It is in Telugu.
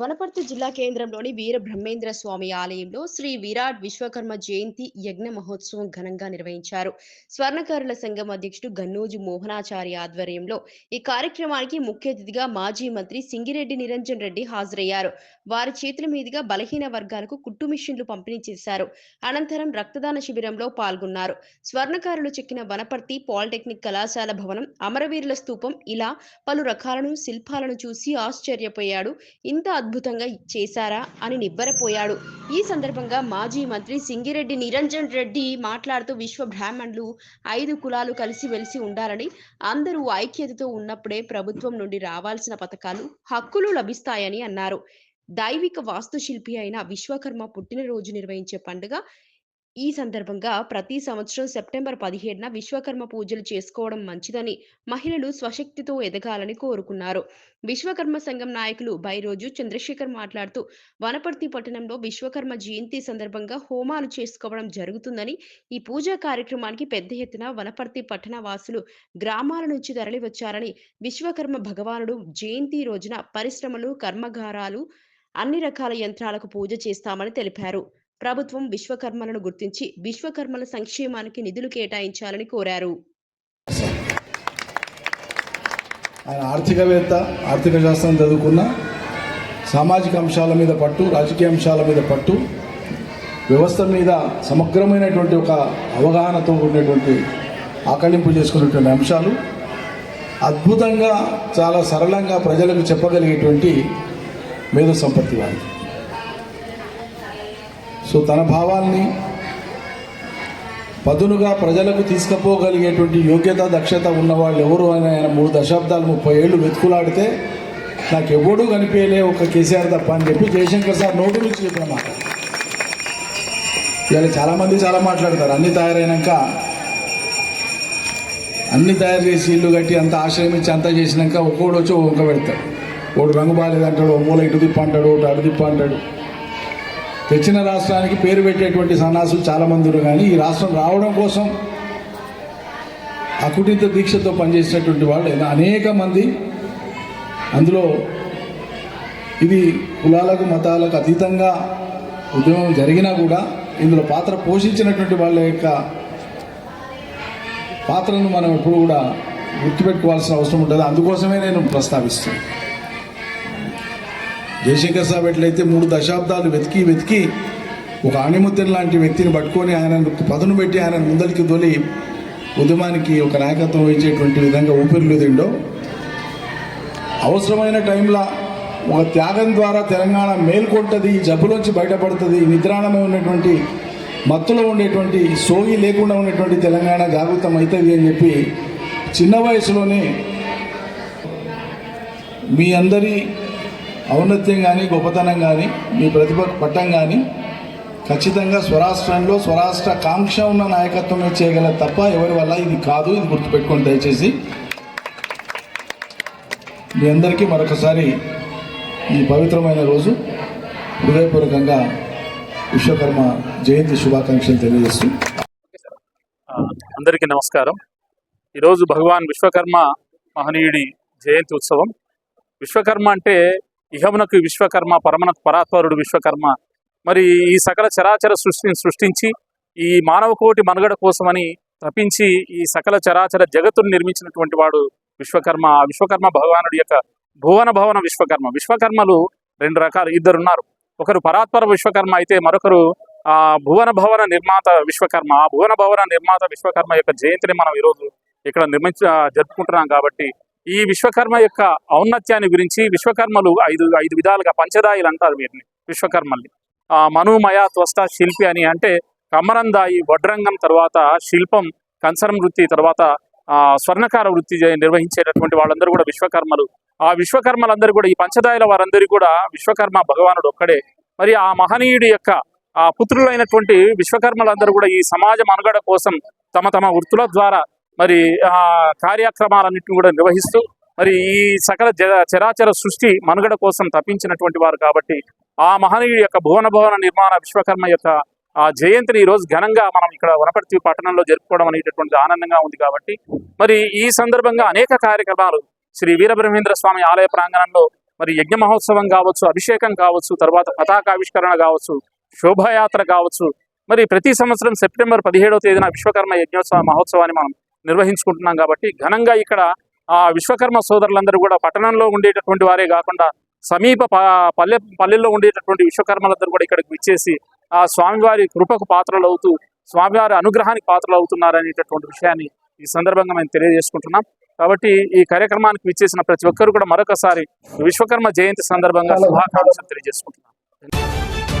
వనపర్తి జిల్లా కేంద్రంలోని వీర బ్రహ్మేంద్ర స్వామి ఆలయంలో శ్రీ విరాట్ విశ్వకర్మ జయంతి యజ్ఞ మహోత్సవం ఘనంగా నిర్వహించారు. స్వర్ణకారుల సంఘం అధ్యక్షుడు గన్నోజు మోహనాచారి ఆధ్వర్యంలో ఈ కార్యక్రమానికి ముఖ్య అతిథిగా మాజీ మంత్రి సింగిరెడ్డి నిరంజన్ రెడ్డి హాజరయ్యారు. వారి చేతుల మీదుగా బలహీన వర్గాలకు కుట్టు మిషన్లు పంపిణీ చేశారు. అనంతరం రక్తదాన శిబిరంలో పాల్గొన్నారు. స్వర్ణకారులు చెక్కిన వనపర్తి పాలిటెక్నిక్ కళాశాల భవనం అమరవీరుల స్తూపం ఇలా పలు రకాలను శిల్పాలను చూసి ఆశ్చర్యపోయాడు. ఇంత అద్భుతంగా చేశారా అని నివ్వరపోయాడు ఈ సందర్భంగా మాజీ మంత్రి సింగిరెడ్డి నిరంజన్ రెడ్డి మాట్లాడుతూ విశ్వ బ్రాహ్మణులు ఐదు కులాలు కలిసి వెలిసి ఉండాలని అందరూ ఐక్యతతో ఉన్నప్పుడే ప్రభుత్వం నుండి రావాల్సిన పథకాలు హక్కులు లభిస్తాయని అన్నారు. దైవిక వాస్తుశిల్పి అయిన విశ్వకర్మ పుట్టినరోజు నిర్వహించే పండుగ ఈ సందర్భంగా ప్రతి సంవత్సరం సెప్టెంబర్ పదిహేడున విశ్వకర్మ పూజలు చేసుకోవడం మంచిదని మహిళలు స్వశక్తితో ఎదగాలని కోరుకున్నారు. విశ్వకర్మ సంఘం నాయకులు బైరోజు చంద్రశేఖర్ మాట్లాడుతూ వనపర్తి పట్టణంలో విశ్వకర్మ జయంతి సందర్భంగా హోమాలు చేసుకోవడం జరుగుతుందని ఈ పూజా కార్యక్రమానికి పెద్ద ఎత్తున వనపర్తి పట్టణ వాసులు గ్రామాల నుంచి తరలివచ్చారని విశ్వకర్మ భగవానుడు జయంతి రోజున పరిశ్రమలు కర్మగారాలు అన్ని రకాల యంత్రాలకు పూజ చేస్తామని తెలిపారు. ప్రభుత్వం విశ్వకర్మలను గుర్తించి విశ్వకర్మల సంక్షేమానికి నిధులు కేటాయించాలని కోరారు. ఆయన ఆర్థికవేత్త ఆర్థిక శాస్త్రం చదువుకున్న సామాజిక అంశాల మీద పట్టు రాజకీయ అంశాల మీద పట్టు వ్యవస్థ మీద సమగ్రమైనటువంటి ఒక అవగాహనతో ఉండేటువంటి ఆకలింపు చేసుకున్నటువంటి అంశాలు అద్భుతంగా చాలా సరళంగా ప్రజలకు చెప్పగలిగేటువంటి మేధో సంపత్తి వారికి సో తన భావాల్ని పదునుగా ప్రజలకు తీసుకుపోగలిగేటువంటి యోగ్యత దక్షత ఉన్నవాళ్ళు ఎవరు అని ఆయన మూడు దశాబ్దాలు ముప్పై ఏళ్ళు వెతుకులాడితే నాకు ఎవడూ కనిపించలే ఒక కేసీఆర్ తప్ప అని చెప్పి జయశంకర్ సార్ నోటు నుంచి చెప్పిన మాట. ఇవాళ చాలామంది చాలా మాట్లాడతారు అన్ని తయారైనాక అన్ని తయారు చేసి ఇల్లు కట్టి అంత ఆశ్రయం ఇచ్చి అంతా చేసినాక ఒక్కోడు వచ్చి వంక పెడతాడు. ఒకడు రంగు బాగాలేదంటాడు ఓ మూల ఇటు తిప్ప అంటాడు ఒకటి అటు తిప్ప అంటాడు. తెచ్చిన రాష్ట్రానికి పేరు పెట్టేటువంటి సన్నాసులు చాలామంది ఉన్నారు. కానీ ఈ రాష్ట్రం రావడం కోసం అకుటిత దీక్షతో పనిచేసినటువంటి వాళ్ళు అనేక మంది. అందులో ఇది కులాలకు మతాలకు అతీతంగా ఉద్యమం జరిగినా కూడా ఇందులో పాత్ర పోషించినటువంటి వాళ్ళ యొక్క పాత్రను మనం ఎప్పుడు కూడా గుర్తుపెట్టుకోవాల్సిన అవసరం ఉంటుంది. అందుకోసమే నేను ప్రస్తావిస్తున్నాను. జయశంకర్ సాబ్ ఎట్లయితే మూడు దశాబ్దాలు వెతికి వెతికి ఒక ఆణిముత్యం లాంటి వ్యక్తిని పట్టుకొని ఆయన పదును పెట్టి ఆయన ముందరికి తొలి ఉద్యమానికి ఒక నాయకత్వం ఇచ్చేటువంటి విధంగా ఊపిరిలుదిండో అవసరమైన టైంలో ఒక త్యాగం ద్వారా తెలంగాణ మేల్కొంటుంది జబ్బులోంచి బయటపడుతుంది నిద్రాణమై ఉన్నటువంటి మత్తులో ఉండేటువంటి సోగి లేకుండా ఉన్నటువంటి తెలంగాణ జాగృతం అవుతుంది అని చెప్పి చిన్న వయసులోనే మీ అందరి ఔన్నత్యం కానీ గొప్పతనం కానీ మీ ప్రతిభ పట్టం కానీ ఖచ్చితంగా స్వరాష్ట్రంలో స్వరాష్ట్ర కాంక్ష ఉన్న నాయకత్వమే చేయగల తప్ప ఎవరి వల్ల ఇది కాదు ఇది గుర్తుపెట్టుకోండి దయచేసి. మీ అందరికీ మరొకసారి ఈ పవిత్రమైన రోజు హృదయపూర్వకంగా విశ్వకర్మ జయంతి శుభాకాంక్షలు తెలియజేస్తూ. అందరికీ నమస్కారం. ఈరోజు భగవాన్ విశ్వకర్మ మహనీయుడి జయంతి ఉత్సవం. విశ్వకర్మ అంటే ఇహమునకు విశ్వకర్మ పరమనకు పరాత్పరుడు విశ్వకర్మ. మరి ఈ సకల చరాచర సృష్టిని సృష్టించి ఈ మానవ కోటి మనుగడ కోసమని తప్పించి ఈ సకల చరాచర జగత్తును నిర్మించినటువంటి వాడు విశ్వకర్మ. ఆ విశ్వకర్మ భగవానుడి యొక్క భువన భవన విశ్వకర్మ. విశ్వకర్మలు రెండు రకాలు. ఇద్దరు ఉన్నారు ఒకరు పరాత్పర విశ్వకర్మ అయితే మరొకరు ఆ భువన భవన నిర్మాత విశ్వకర్మ. ఆ భువన భవన నిర్మాత విశ్వకర్మ యొక్క జయంతిని మనం ఈరోజు ఇక్కడ నిర్మించ జరుపుకుంటున్నాం కాబట్టి ఈ విశ్వకర్మ యొక్క ఔన్నత్యాన్ని గురించి విశ్వకర్మలు ఐదు ఐదు విధాలుగా పంచదాయిలు అంటారు వీటిని విశ్వకర్మల్ని. ఆ మనుమయ త్వస్త శిల్పి అని అంటే కమరందాయి వడ్రంగం తర్వాత శిల్పం కంచరం వృత్తి తర్వాత ఆ స్వర్ణకార వృత్తి నిర్వహించేటటువంటి వాళ్ళందరూ కూడా విశ్వకర్మలు. ఆ విశ్వకర్మలందరూ కూడా ఈ పంచదాయిల వారందరూ కూడా విశ్వకర్మ భగవానుడు ఒక్కడే. మరి ఆ మహనీయుడి యొక్క ఆ పుత్రులైనటువంటి విశ్వకర్మలందరూ కూడా ఈ సమాజం అనగడ కోసం తమ తమ వృత్తుల ద్వారా మరి ఆ కార్యక్రమాలన్నింటినీ కూడా నిర్వహిస్తూ మరి ఈ సకల జ- చరాచర సృష్టి మనుగడ కోసం తప్పించినటువంటి వారు కాబట్టి ఆ మహనీయుడి యొక్క భువన భవన నిర్మాణ విశ్వకర్మ యొక్క ఆ జయంతిని ఈ రోజు ఘనంగా మనం ఇక్కడ వనపర్తి పట్టణంలో జరుపుకోవడం అనేటటువంటి ఆనందంగా ఉంది కాబట్టి మరి ఈ సందర్భంగా అనేక కార్యక్రమాలు శ్రీ వీరబ్రహ్మేంద్ర స్వామి ఆలయ ప్రాంగణంలో మరి యజ్ఞ మహోత్సవం కావచ్చు అభిషేకం కావచ్చు తర్వాత పతాకావిష్కరణ కావచ్చు శోభాయాత్ర కావచ్చు మరి ప్రతి సంవత్సరం సెప్టెంబర్ పదిహేడవ తేదీన విశ్వకర్మ యజ్ఞోత్సవ మహోత్సవాన్ని మనం నిర్వహించుకుంటున్నాం కాబట్టి ఘనంగా ఇక్కడ ఆ విశ్వకర్మ సోదరులందరూ కూడా పట్టణంలో ఉండేటటువంటి వారే కాకుండా సమీప పల్లె పల్లెల్లో ఉండేటటువంటి విశ్వకర్మలందరూ కూడా ఇక్కడికి విచ్చేసి ఆ స్వామివారి కృపకు పాత్రలు అవుతూ స్వామివారి అనుగ్రహానికి పాత్రలు అవుతున్నారు అనేటటువంటి విషయాన్ని ఈ సందర్భంగా మేము తెలియజేసుకుంటున్నాం. కాబట్టి ఈ కార్యక్రమానికి విచ్చేసిన ప్రతి ఒక్కరు కూడా మరొకసారి విశ్వకర్మ జయంతి సందర్భంగా శుభాకాంక్షలు తెలియజేసుకుంటున్నాం.